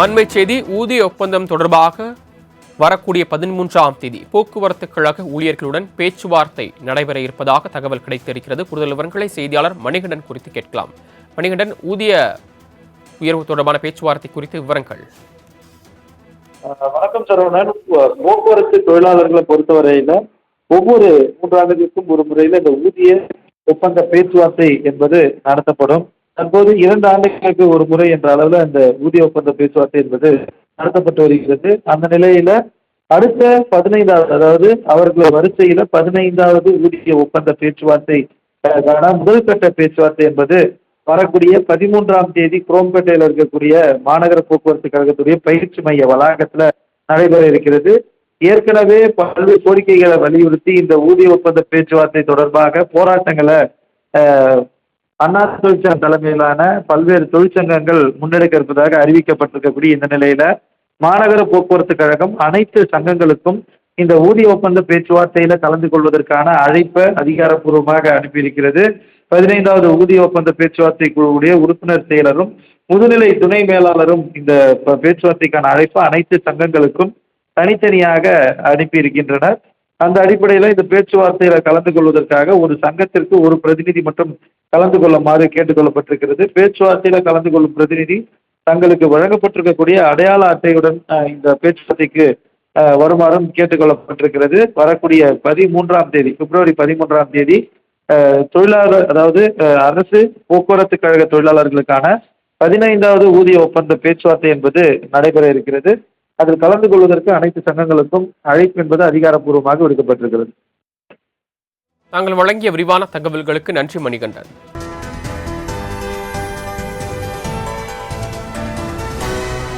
அண்மை செய்தி ஊதிய ஒப்பந்தம் தொடர்பாக வரக்கூடிய பதிமூன்றாம் தேதி போக்குவரத்து கழக ஊழியர்களுடன் பேச்சுவார்த்தை நடைபெற இருப்பதாக தகவல் கிடைத்திருக்கிறது. கூடுதல் விவரங்களை செய்தியாளர் மணிகண்டன் குறித்து கேட்கலாம். மணிகண்டன் ஊதிய உயர்வு தொடர்பான பேச்சுவார்த்தை குறித்து விவரங்கள். வணக்கம் சரவணன் போக்குவரத்து தொழிலாளர்களை பொறுத்தவரையில ஒவ்வொரு மூன்றாண்டுகளுக்கும் ஒரு முறையில இந்த ஊதிய ஒப்பந்த பேச்சுவார்த்தை என்பது நடத்தப்படும். தற்போது இரண்டு ஆண்டுகளுக்கு ஒரு முறை என்ற அளவில் அந்த ஊதிய ஒப்பந்த பேச்சுவார்த்தை என்பது நடத்தப்பட்டு வருகிறது. அந்த நிலையில அடுத்த பதினைந்தாவது அதாவது அவர்கள் வரிசையில பதினைந்தாவது ஊதிய ஒப்பந்த பேச்சுவார்த்தை முதல் கட்ட பேச்சுவார்த்தை என்பது வரக்கூடிய பதிமூன்றாம் தேதி குரோம்பேட்டையில் இருக்கக்கூடிய மாநகர போக்குவரத்து கழகத்துடைய பயிற்சி மைய வளாகத்துல நடைபெற இருக்கிறது. ஏற்கனவே பல்வேறு கோரிக்கைகளை வலியுறுத்தி இந்த ஊதிய ஒப்பந்த பேச்சுவார்த்தை தொடர்பாக போராட்டங்களை அண்ணா தொழிற்சங்க தலைமையிலான பல்வேறு தொழிற்சங்கங்கள் முன்னெடுக்க இருப்பதாக அறிவிக்கப்பட்டிருக்கக்கூடிய இந்த நிலையில மாநகர போக்குவரத்து கழகம் அனைத்து சங்கங்களுக்கும் இந்த ஊதிய ஒப்பந்த பேச்சுவார்த்தையில கலந்து கொள்வதற்கான அழைப்பை அதிகாரப்பூர்வமாக அனுப்பியிருக்கிறது. பதினைந்தாவது ஊதிய ஒப்பந்த பேச்சுவார்த்தை குழுவுடைய உறுப்பினர் செயலரும் முதுநிலை துணை மேலாளரும் இந்த பேச்சுவார்த்தைக்கான அழைப்பு அனைத்து சங்கங்களுக்கும் தனித்தனியாக அனுப்பியிருக்கின்றனர். அந்த அடிப்படையில் இந்த பேச்சுவார்த்தையில் கலந்து கொள்வதற்காக ஒரு சங்கத்திற்கு ஒரு பிரதிநிதி மட்டும் கலந்து கொள்ளுமாறு கேட்டுக்கொள்ளப்பட்டிருக்கிறது. பேச்சுவார்த்தையில் கலந்து கொள்ளும் பிரதிநிதி தங்களுக்கு வழங்கப்பட்டிருக்கக்கூடிய அடையாள அட்டையுடன் இந்த பேச்சுவார்த்தைக்கு வருமாறும் கேட்டுக்கொள்ளப்பட்டிருக்கிறது. வரக்கூடிய பதிமூன்றாம் தேதி பிப்ரவரி பதிமூன்றாம் தேதி தொழிலாளர் அதாவது அரசு போக்குவரத்து கழக தொழிலாளர்களுக்கான பதினைந்தாவது ஊதிய ஒப்பந்த பேச்சுவார்த்தை என்பது நடைபெற இருக்கிறது. அதில் கலந்து கொள்வதற்கு அனைத்து சங்கங்களுக்கும் அழைப்பு என்பது அதிகாரப்பூர்வமாக விடுக்கப்பட்டிருக்கிறது. தாங்கள் வழங்கிய விரிவான தகவல்களுக்கு நன்றி மணிகண்டன்.